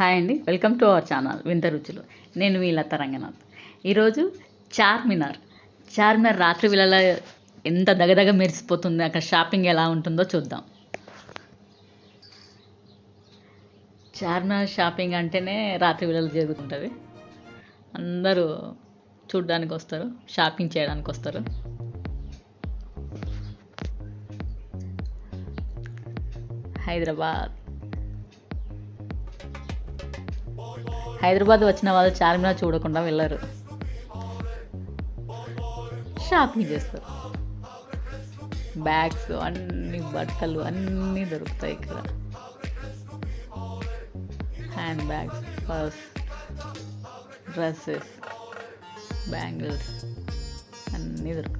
Hi అండి. Welcome to our channel వింత రుచులు. నేను మీ లత రంగనాథ్. ఈరోజు చార్మినార్. చార్మినార్ రాత్రి వేళల ఎంత దగదగ మెరిసిపోతుంది అక్కడ షాపింగ్ ఎలా ఉంటుందో చూద్దాం. చార్మినార్ షాపింగ్ అంటేనే రాత్రి వేళలు జరుగుతుంటుంది. అందరూ చూడడానికి వస్తారు షాపింగ్ చేయడానికి వస్తారు. హైదరాబాద్. హైదరాబాద్ వచ్చిన వాళ్ళు చార్మినార్ చూడకుండా వెళ్ళరు. షాపింగ్ చేస్తారు. బ్యాగ్స్ అన్ని బట్టలు అన్నీ దొరుకుతాయి ఇక్కడ. Hand bags purse dresses bangles అన్నీ దొరుకుతాయి.